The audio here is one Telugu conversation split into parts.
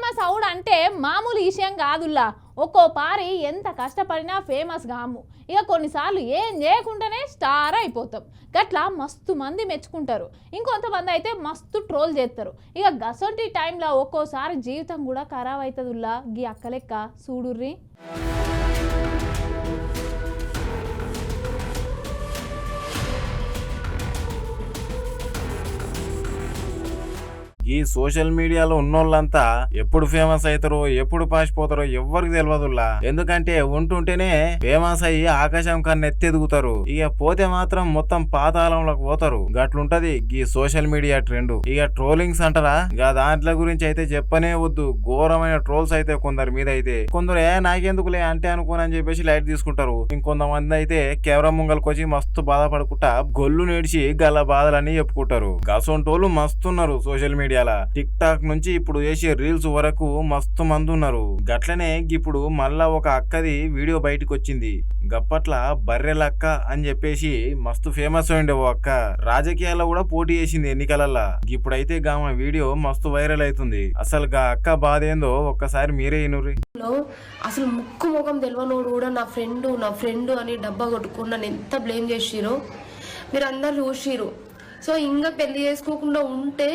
ఫేమస్ అవుడు అంటే మామూలు విషయం కాదుల్లా. ఒక్కో పారి ఎంత కష్టపడినా ఫేమస్ కాము ఇక కొన్నిసార్లు ఏం చేయకుండానే స్టార్ అయిపోతాం. గట్లా మస్తు మంది మెచ్చుకుంటారు. ఇంకొంతమంది అయితే మస్తు ట్రోల్ చేస్తారు. ఇక గసంటి టైంలో ఒక్కోసారి జీవితం కూడా ఖరాబ్ అవుతుందిల్లా గీ అక్కలెక్క చూడుర్రీ ఈ సోషల్ మీడియాలో ఉన్నోళ్ళంతా ఎప్పుడు ఫేమస్ అవుతారో ఎప్పుడు పాసిపోతారో ఎవ్వరికి తెలియదులా ఎందుకంటే ఉంటుంటేనే ఫేమస్ అయ్యి ఆకాశం కన్నా ఎత్తెదుగుతారు ఇక పోతే మాత్రం మొత్తం పాతాళంలోకి పోతారు. గట్లుంటది ఈ సోషల్ మీడియా ట్రెండ్. ఇక ట్రోలింగ్స్ అంటారా? ఇక దాంట్లో గురించి అయితే చెప్పనే వద్దు. ఘోరమైన ట్రోల్స్ అయితే కొందరి మీద అయితే. కొందరు ఏ నాకెందుకులే? అంటే అనుకోనని చెప్పేసి లైట్ తీసుకుంటారు. ఇంకొంతమంది అయితే కెమెరా ముంగలకు వచ్చి మస్తు బాధపడుకుంటా గొల్లు నేడిచి గల బాధలని చెప్పుకుంటారు. గసొంటోళ్ళు మస్తున్నారు సోషల్ మీడియా మీడియాలో టిక్ టాక్ నుంచి ఇప్పుడు చేసే రీల్స్ వరకు మస్తు మంది ఉన్నారు. గట్లనే ఇప్పుడు మళ్ళా ఒక అక్కది వీడియో బయటకు వచ్చింది గప్పట్ల బర్రెలక్క అని చెప్పేసి మస్తు ఫేమస్ అయిండే ఓ అక్క. రాజకీయాల్లో కూడా పోటీ చేసింది ఎన్నికలల్లా. ఇప్పుడైతే గామ వీడియో మస్తు వైరల్ అవుతుంది అసలు గా అక్క బాధ ఏందో ఒక్కసారి మీరే ఇనురి అసలు ముక్కు ముఖం తెలియనోడు కూడా నా ఫ్రెండ్ నా ఫ్రెండ్ అని డబ్బా కొట్టుకుని నన్ను ఎంత బ్లేమ్ చేసిరో మీరు అందరు చూసిరు సో ఇంకా పెళ్ళి చేసుకోకుండా ఉంటే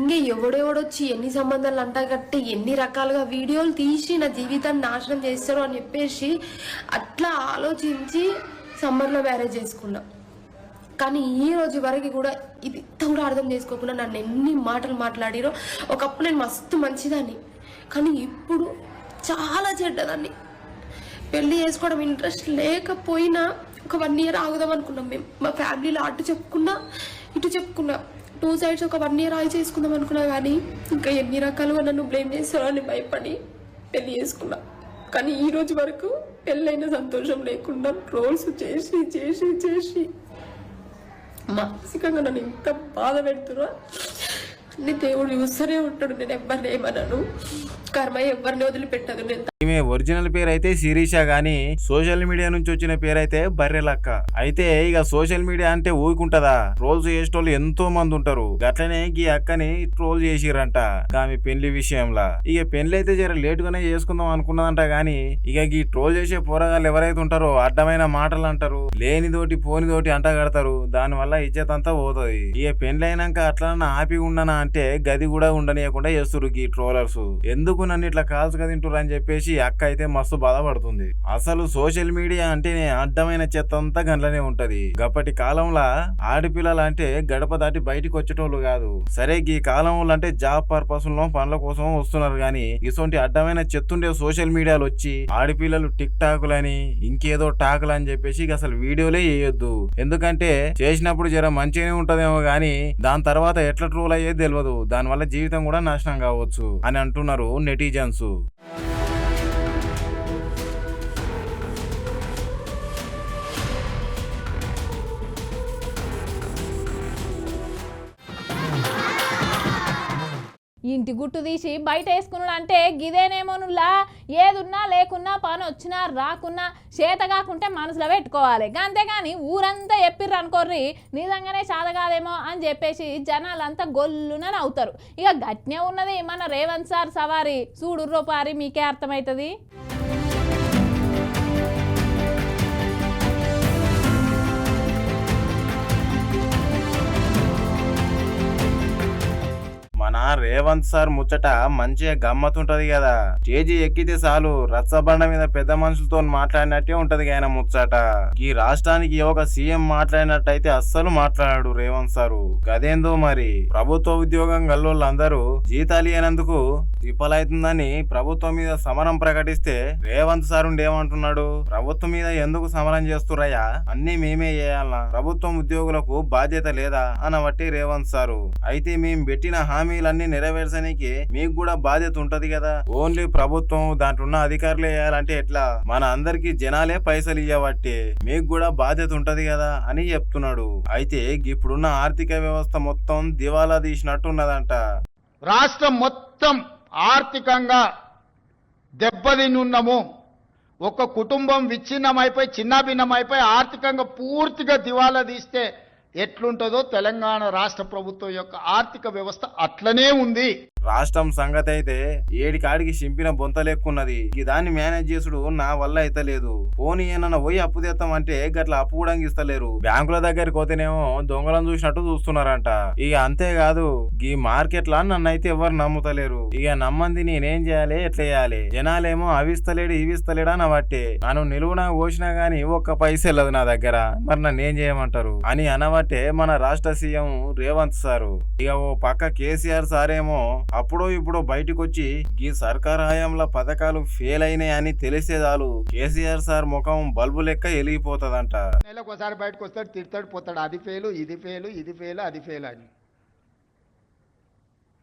ఇంకా ఎవడెవడొచ్చి ఎన్ని సంబంధాలు అంటగట్టి ఎన్ని రకాలుగా వీడియోలు తీసి నా జీవితాన్ని నాశనం చేస్తారు అని చెప్పేసి అట్లా ఆలోచించి సమ్మర్లో మ్యారేజ్ చేసుకున్నా. కానీ ఈ రోజు వరకు కూడా ఇది ఇంత కూడా అర్థం చేసుకోకుండా నన్ను ఎన్ని మాటలు మాట్లాడిరో ఒకప్పుడు నేను మస్తు మంచిదాన్ని. కానీ ఇప్పుడు చాలా చెడ్డదాన్ని. పెళ్ళి చేసుకోవడం ఇంట్రెస్ట్ లేకపోయినా ఒక వన్ ఇయర్ ఆగుదాం అనుకున్నాం మేము. మా ఫ్యామిలీలో అటు చెప్పుకున్నా ఇటు చెప్పుకున్నా. టూ సైడ్స్ ఒక వన్ ఇయర్ ఆగి చేసుకుందాం అనుకున్నా కానీ ఇంకా ఎన్ని రకాలుగా నన్ను బ్లేమ్ చేస్తారో అని భయపడి పెళ్ళి చేసుకున్నా. కానీ ఈ రోజు వరకు పెళ్ళైన సంతోషం లేకుండా రోల్స్ చేసి చేసి చేసి మానసికంగా నన్ను ఇంత బాధ పెడుతున్నా. అన్ని దేవుడు చూస్తూనే ఉంటాడు. నేను ఎవరిని ఏమన్నాను కర్మ ఎవరిని వదిలిపెట్టదు. నేను ఈమె ఒరిజినల్ పేరు అయితే శిరీష గాని సోషల్ మీడియా నుంచి వచ్చిన పేరు అయితే బర్రెలక్క. అయితే ఇక సోషల్ మీడియా అంటే ఊరుకుంటదా ట్రోల్స్ చేసేటోళ్ళు ఎంతో మంది ఉంటారు. గట్లనే ఈ అక్కని ట్రోల్ చేసిరంట ఆమె పెళ్ళి విషయంలా. ఇక పెళ్ళి అయితే జర లేట్ గానే చేసుకుందాం అనుకున్నదంట గాని ఇక ఈ ట్రోల్ చేసే పోరగాళ్ళు ఎవరైతే ఉంటారో అడ్డమైన మాటలు అంటారు లేనిదోటి పోనిదోటి అంట కడతారు దాని వల్ల ఇజ్జత్ అంతా పోతుంది. ఇక పెళ్ళి అయినాక అట్లా ఆపి ఉండనా అంటే గది కూడా ఉండనీయకుండా చేస్తారు ఈ ట్రోలర్స్. ఎందుకు నన్ను ఇట్లా కాల్స్ కదింటురు అని చెప్పేసి అక్క అయితే మస్తు బాధపడుతుంది. అసలు సోషల్ మీడియా అంటేనే అడ్డమైన చెత్త అంతా గండ్లనే ఉంటది. గప్పటి కాలంలో ఆడపిల్లలు అంటే గడప దాటి బయటికి వచ్చేటోళ్ళు కాదు. సరే ఈ కాలంలో అంటే జాబ్ పర్పస్లో పనుల కోసం వస్తున్నారు గాని ఇటువంటి అడ్డమైన చెత్తుండే సోషల్ మీడియాలో వచ్చి ఆడపిల్లలు టిక్ టాకులని ఇంకేదో టాకులు అని చెప్పేసి అసలు వీడియోలే వేయొద్దు ఎందుకంటే చేసినప్పుడు జర మంచిగానే ఉంటదేమో గానీ దాని తర్వాత ఎట్లా ట్రోల్ అయ్యేది తెలియదు దానివల్ల జీవితం కూడా నాశనం కావచ్చు అని అంటున్నారు నెటిజన్స్. ఇంటి గుట్టు తీసి బయట వేసుకున్నాడు అంటే గిదేనేమోనులా ఏదున్నా లేకున్నా పని వచ్చినా రాకున్నా చేత కాకుంటే మనసులో పెట్టుకోవాలి. అంతేగాని ఊరంతా చెప్పిర్రు అనుకోర్రి నిజంగానే చాదగాదేమో కాదేమో అని చెప్పేసి జనాలంతా గొల్లున అవుతారు ఇక గట్నే ఉన్నది మన రేవంత్ సార్ సవారి. చూడుర్రో పారి మీకే అర్థమవుతుంది మన రేవంత్ సార్ ముచ్చట మంచిగా గమ్మతుంటది కదా. స్టేజీ ఎక్కితే చాలు రచ్చబండ మీద పెద్ద మనుషులతో మాట్లాడినట్టే ఉంటది ఆయన ముచ్చట. ఈ రాష్ట్రానికి ఒక సీఎం మాట్లాడినట్టయితే అస్సలు మాట్లాడాడు రేవంత్ సారు. గదేందో మరి? ప్రభుత్వ ఉద్యోగం గల్లోళ్ళందరూ జీతాలు ఇయ్యనందుకు తిప్పలైతుందని ప్రభుత్వం మీద సమరం ప్రకటిస్తే రేవంత్ సార్ ఏమంటున్నాడు? ప్రభుత్వం మీద ఎందుకు సమరం చేస్తురయ్యా అన్ని మేమే చేయాలనా? ప్రభుత్వం ఉద్యోగులకు బాధ్యత లేదా? అనబట్టి రేవంత్ సారు. అయితే మేము పెట్టిన హామీ హామీలన్నీ నెరవేర్చడానికి మీకు కూడా బాధ్యత ఉంటది కదా? ఓన్లీ ప్రభుత్వం దాంట్లో ఉన్న అధికారులు వేయాలంటే ఎట్లా? మన అందరికి జనాలే పైసలు ఇవ్వబట్టి మీకు కూడా బాధ్యత ఉంటది కదా? అని చెప్తున్నాడు. అయితే ఇప్పుడున్న ఆర్థిక వ్యవస్థ మొత్తం దివాలా తీసినట్టు ఉన్నదంట రాష్ట్రం మొత్తం ఆర్థికంగా దెబ్బతినున్నాము ఒక కుటుంబం విచ్ఛిన్నమైపోయి చిన్నాభిన్నమైపోయి ఆర్థికంగా పూర్తిగా దివాలా తీస్తే ఎట్లుంటుందో తెలంగాణ రాష్ట్ర ప్రభుత్వం యొక్క ఆర్థిక వ్యవస్థ అట్లనే ఉంది. రాష్ట్రం సంగతి అయితే ఏడికాడికి చింపిన బొంత లెక్కున్నది. ఈ దాన్ని మేనేజ్ చేసుడు నా వల్ల అయితే లేదు. పోనీ ఏమన్నా పోయి అప్పు తెస్తాం అంటే గట్ల అప్పు కూడా ఇస్తలేరు బ్యాంకుల దగ్గరికి పోతేనేమో దొంగలను చూసినట్టు చూస్తున్నారంట. ఇక అంతేకాదు ఈ మార్కెట్లా నన్ను అయితే ఎవరు నమ్ముతలేరు. ఇక నమ్మంది నేనేం చేయాలి ఎట్లా చేయాలి? జనాలేమో అవిస్తలేడు ఇవిస్తలేడా నా బట్టే నన్ను నిలువునా పోసినా గానీ ఒక్క పైస నా దగ్గర. మరి నన్ను ఏం చేయమంటారు? అని అనబట్టే మన రాష్ట్ర సీఎం రేవంత్ సారు. ఇక ఓ పక్క కేసీఆర్ సారేమో అప్పుడో ఇప్పుడు బయటకు వచ్చి ఈ సర్కార్ హయాంలో పథకాలు ఫెయిల్ అయినాయని తెలిసే చాలు. కేసీఆర్ సార్ ముఖం బల్బు లెక్క వెలిగిపోతుందంట. నెలకు ఒకసారి బయటకు వస్తాడు తిడతాడు పోతాడు. అది ఫెయిల్ ఇది ఫెయిల్ ఇది ఫెయిల్ అది ఫెయిల్ అని.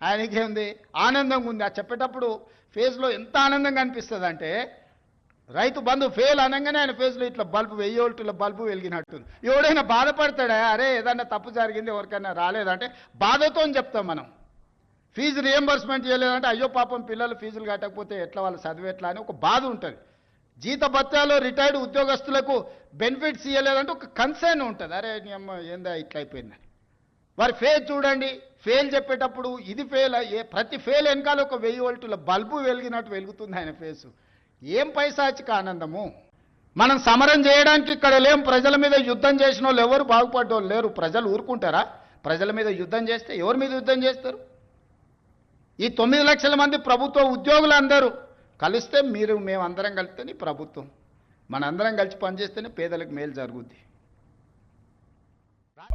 ఆయనకి ఏముంది ఆనందంగా ఉంది. ఆ చెప్పేటప్పుడు ఫేస్లో ఎంత ఆనందంగా అనిపిస్తుంది అంటే రైతు బంధు ఫెయిల్ అనగానే ఆయన ఫేస్లో ఇట్లా బల్బు వెయ్యి వోల్టుల బల్బు వెలిగినట్టుంది. ఎవడైనా బాధపడతాడా? అరే ఏదన్నా తప్పు జరిగింది ఎవరికైనా రాలేదంటే బాధతో చెప్తాం మనం. ఫీజు రియంబర్స్మెంట్ చేయలేదంటే అయ్యో పాపం పిల్లలు ఫీజులు కట్టకపోతే ఎట్లా వాళ్ళు చదివి ఎట్లా అని ఒక బాధ ఉంటుంది. జీత భత్యాలు రిటైర్డ్ ఉద్యోగస్తులకు బెనిఫిట్స్ ఇవ్వలేదంటే ఒక కన్సర్న్ ఉంటుంది. అరే నీ అమ్మ ఏందా ఇట్లా అయిపోయిందని. వారి ఫెయిల్ చూడండి. ఫెయిల్ చెప్పేటప్పుడు ఇది ఫెయిల్ ఏ ప్రతి ఫెయిల్ వెనకాల ఒక వెయ్యి వోల్టుల బల్బు వెలిగినట్టు వెలుగుతుంది ఆయన ఫేసు ఏం పైసాచిక ఆనందము? మనం సమరం చేయడానికి ఇక్కడ లేం. ప్రజల మీద యుద్ధం చేసిన వాళ్ళు ఎవరు బాగుపడ్డోళ్ళు లేరు. ప్రజలు ఊరుకుంటారా? ప్రజల మీద యుద్ధం చేస్తే ఎవరి మీద యుద్ధం చేస్తారు? ఈ తొమ్మిది లక్షల మంది ప్రభుత్వ ఉద్యోగులు అందరూ కలిస్తే మీరు మేమందరం కలిస్తేనే ప్రభుత్వం. మనందరం కలిసి పనిచేస్తేనే పేదలకు మేలు జరుగుద్ది.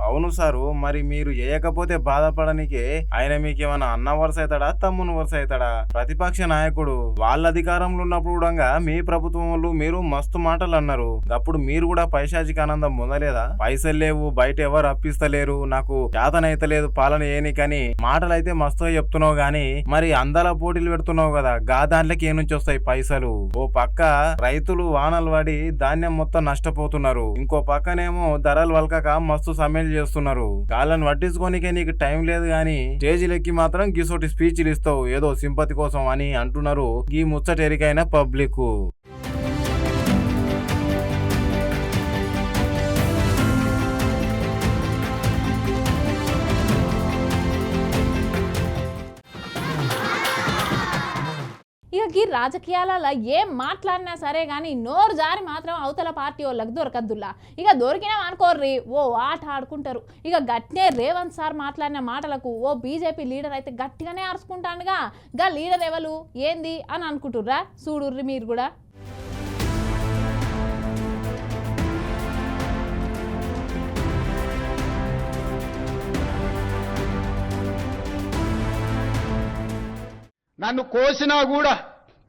అవును సారు మరి మీరు చేయకపోతే బాధపడనికే ఆయన మీకేమన్నా అన్న వరుస అవుతాడా తమ్ముని వరుస అవుతాడా ప్రతిపక్ష నాయకుడు వాళ్ళ అధికారంలో ఉన్నప్పుడు కూడా మీ ప్రభుత్వం వాళ్ళు మీరు మస్తు మాటలు అన్నారు. అప్పుడు మీరు కూడా పైశాచిక ఆనందం పొందలేదా? పైసలు లేవు బయట ఎవరు అప్పిస్తలేరు నాకు చేతనైతలేదు పాలన ఏనికని మాటలు అయితే మస్తుగా చెప్తున్నావు గాని మరి అందాల పోటీలు పెడుతున్నావు కదా గా దాంట్లోకి ఏ నుంచి వస్తాయి పైసలు? ఓ పక్క రైతులు వానలు పడి ధాన్యం మొత్తం నష్టపోతున్నారు. ఇంకో పక్కనేమో ధరలు వలకక మస్తు సమయం సమ్మెలు చేస్తున్నారు. కాళ్ళని పట్టించుకోనికే నీకు టైం లేదు గాని స్టేజీలెక్కి మాత్రం గిసోటి స్పీచ్లు ఇస్తావు. ఏదో సింపతి కోసం అని అంటున్నారు. ఈ ముచ్చటెరికైన పబ్లిక్ ఇక రాజకీయాలలో ఏం మాట్లాడినా సరే కానీ నోరు జారి మాత్రం అవతల పార్టీ వాళ్ళకి దొరకద్దులా ఇక దొరికినాం అనుకోర్రి ఓ ఆట ఆడుకుంటారు. ఇక గట్టినే రేవంత్ సార్ మాట్లాడిన మాటలకు ఓ బీజేపీ లీడర్ అయితే గట్టిగానే అరుచుకుంటానుగా గా లీడర్ ఎవరు ఏంది? అని అనుకుంటుర్రా? చూడుర్రి మీరు కూడా. నన్ను కోసినా కూడా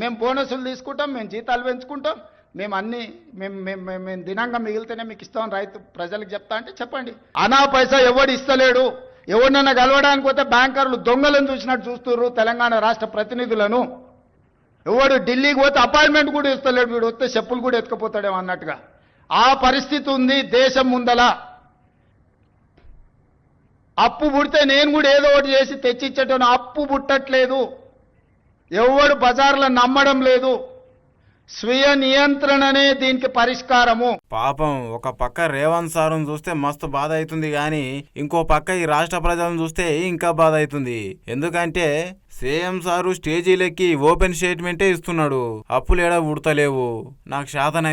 మేము బోనసులు తీసుకుంటాం మేము జీతాలు పెంచుకుంటాం. మేము అన్ని మేము మేము మేము మేము దినంగా మిగిలితేనే మీకు ఇస్తాం రైతు ప్రజలకు చెప్తా అంటే చెప్పండి. అనా పైసా ఎవడు ఇస్తలేడు? ఎవరినైనా కలవడానికి పోతే బ్యాంకర్లు దొంగలను చూసినట్టు చూస్తున్నారు తెలంగాణ రాష్ట్ర ప్రతినిధులను. ఎవడు ఢిల్లీకి పోతే అపాయింట్మెంట్ కూడా ఇస్తలేడు వీడు వస్తే చెప్పులు కూడా ఎత్తుకపోతాడేమో అన్నట్టుగా. ఆ పరిస్థితి ఉంది దేశం ముందల. అప్పు పుడితే నేను కూడా ఏదో ఒకటి చేసి తెచ్చిచ్చేటోను అప్పు పుట్టట్లేదు. ఎవడు బజార్లో నమ్మడం లేదు. స్వీయ నియంత్రణనే దీనికి పరిష్కారము. పాపం ఒక పక్క రేవంత్ సారును చూస్తే మస్తు బాధ అవుతుంది గాని ఇంకో పక్క ఈ రాష్ట్ర ప్రజలను చూస్తే ఇంకా బాధ అవుతుంది. ఎందుకంటే సీఎం సారు స్టేజీలెక్కి ఓపెన్ స్టేట్మెంటే ఇస్తున్నాడు. అప్పులు ఏడా ఉడతలేవు. నాకు శాతం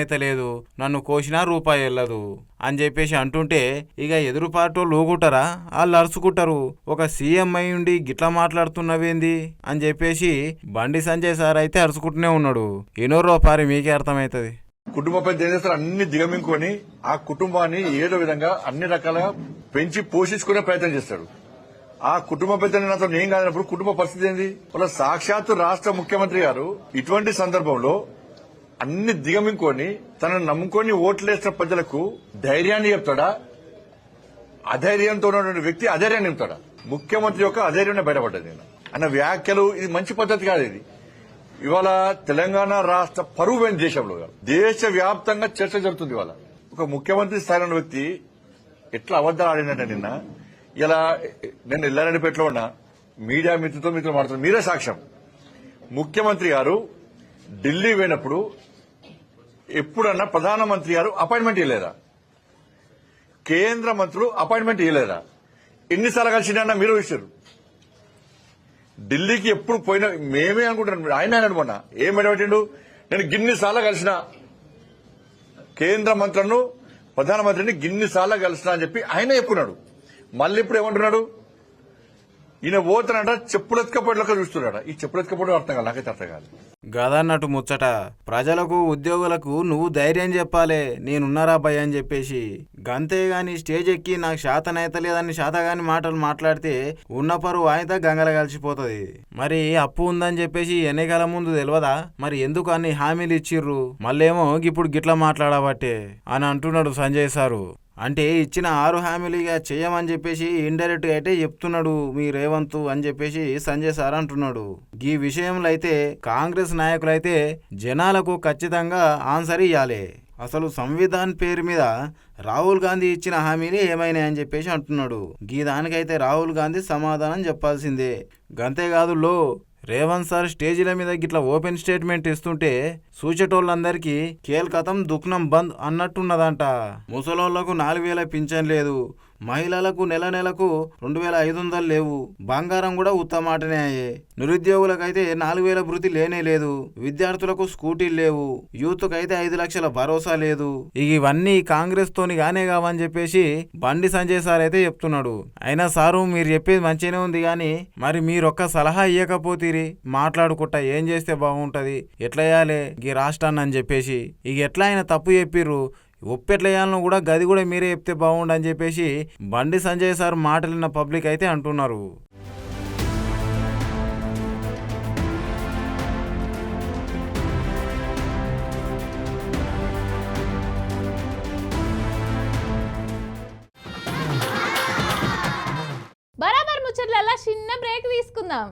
నన్ను కోసినా రూపాయి వెళ్ళదు అని చెప్పేసి అంటుంటే ఇక ఎదురు పార్టీ వాళ్ళు వాళ్ళు అరుచుకుంటారు ఒక సీఎం అయి ఉండి గిట్లా మాట్లాడుతున్నవేంది? అని చెప్పేసి బండి సంజయ్ సార్ అయితే అరుచుకుంటూనే ఉన్నాడు. ఎన్నో పారి మీకే అర్థమవుతుంది. కుటుంబ పెద్ద ఏం చేస్తారు అన్ని దిగమింగుకొని ఆ కుటుంబాన్ని ఏదో విధంగా అన్ని రకాలుగా పెంచి పోషించుకునే ప్రయత్నం చేస్తాడు. ఆ కుటుంబ పెద్దని నాతో ఏం కాదన్నప్పుడు కుటుంబ పరిస్థితి ఏంది? వాళ్ళ సాక్షాత్తు రాష్ట్ర ముఖ్యమంత్రి గారు ఇటువంటి సందర్భంలో అన్ని దిగమింకొని తనను నమ్ముకొని ఓట్లేసిన ప్రజలకు ధైర్యాన్ని చెప్తాడా? అధైర్యంతో ఉన్నటువంటి వ్యక్తి అధైర్యాన్ని చెప్తాడా? ముఖ్యమంత్రి యొక్క అధైర్యాన్ని బయటపడ్డది నేను. అన్న వ్యాఖ్యలు ఇది మంచి పద్ధతి కాదు ఇది. ఇవాళ తెలంగాణ రాష్ట్ర పరువు దేశంలో. దేశ వ్యాప్తంగా చర్చ జరుగుతుంది ఇవాళ. ఒక ముఖ్యమంత్రి స్థాయిలో వ్యక్తి ఎట్లా అబద్దాలు ఆడినట్టే నిన్న ఇలా నేను ఎల్లారెడ్డిపేటలో ఉన్నా మీడియా మిత్రులతో మీతో మాట్లాడుతున్నా మీరే సాక్ష్యం. ముఖ్యమంత్రి గారు ఢిల్లీ పోయినప్పుడు ఎప్పుడన్నా ప్రధానమంత్రి గారు అపాయింట్మెంట్ ఇవ్వలేదా? కేంద్ర మంత్రులు అపాయింట్మెంట్ ఇవ్వలేదా? ఎన్నిసార్లు కలిసినా మీరు ఇచ్చారు ఢిల్లీకి ఎప్పుడు పోయినా మేమే అనుకుంటున్నాం ఆయన ఆయన మొన్న ఏం ఎడబెట్టిండు నేను గిన్నిసార్లు కలిసిన కేంద్ర మంత్రులను ప్రధానమంత్రిని గిన్నిసార్లు కలిసిన అని చెప్పి ఆయన చెప్పున్నాడు మళ్ళీ ఇప్పుడు ఏమంటున్నాడు? ఈయన పోతానంట చెప్పులెత్తుకపోయేలాగా చూస్తున్నాడు? ఈ చెప్పులెత్తుకపోవడం అర్థం కాదు నాకైతే అర్థం కాదు. గదన్నట్టు ముచ్చట. ప్రజలకు ఉద్యోగులకు నువ్వు ధైర్యం చెప్పాలే నేనున్నారా భయ అని చెప్పేసి. గంతే గాని స్టేజ్ ఎక్కి నాకు శాతనైతే లేదని శాతగాని మాటలు మాట్లాడితే ఉన్న పరువు ఆయన గంగల కలిసిపోతుంది. మరి అప్పు ఉందని చెప్పేసి ఎన్నికల ముందు తెలియదా మరి ఎందుకు అన్ని హామీలు ఇచ్చిర్రు? మళ్ళేమో ఇప్పుడు గిట్లా మాట్లాడబట్టే అని అంటున్నాడు సంజయ్ సారు. అంటే ఇచ్చిన ఆరు హామీలు ఇక చేయమని చెప్పేసి ఇండైరెక్ట్గా అయితే చెప్తున్నాడు మీ రేవంత్ అని చెప్పేసి సంజయ్ సార్ అంటున్నాడు. ఈ విషయంలో అయితే కాంగ్రెస్ నాయకులైతే జనాలకు ఖచ్చితంగా ఆన్సర్ ఇవ్వాలి అసలు సంవిధాన్ పేరు మీద రాహుల్ గాంధీ ఇచ్చిన హామీలు ఏమైనాయని అని చెప్పేసి అంటున్నాడు. గీ దానికైతే రాహుల్ గాంధీ సమాధానం చెప్పాల్సిందే. గంతేకాదు లో రేవంత్ సార్ స్టేజీల మీద గిట్లా ఓపెన్ స్టేట్మెంట్ ఇస్తుంటే సూచేటోళ్ళందరికీ కేల్కతం దుఃఖనం బంద్ అన్నట్టున్నదంట. ముసలోళ్ళకు నాలుగు వేల పింఛన్ లేదు. మహిళలకు నెల నెలకు రెండు వేల ఐదు వందలు లేవు. బంగారం కూడా ఉత్తమాటనే అయ్యే. నిరుద్యోగులకైతే నాలుగు వేల భృతి లేనే లేదు. విద్యార్థులకు స్కూటీలు లేవు. యూత్కు అయితే ఐదు లక్షల భరోసా లేదు. ఇవన్నీ కాంగ్రెస్ తోని గానే కావని చెప్పేసి బండి సంజయ్ సార్ అయితే చెప్తున్నాడు. అయినా సారు మీరు చెప్పేది మంచిగానే ఉంది కానీ మరి మీరు ఒక్క సలహా ఇవ్వకపోతీరి మాట్లాడుకుంటా ఏం చేస్తే బాగుంటది? ఎట్లా చేయాలి? ఈ రాష్ట్రాన్ని అని చెప్పేసి. ఇక ఎట్లా ఆయన తప్పు చెప్పిర్రు? ఒప్పెట్ల వేయాలనో కూడా గది కూడా మీరే చెప్తే బాగుండని చెప్పేసి బండి సంజయ్ సార్ మాటలిన్న పబ్లిక్ అయితే అంటున్నారు. బరాబర్ ముచ్చట్లలో చిన్న బ్రేక్ తీసుకుందాం.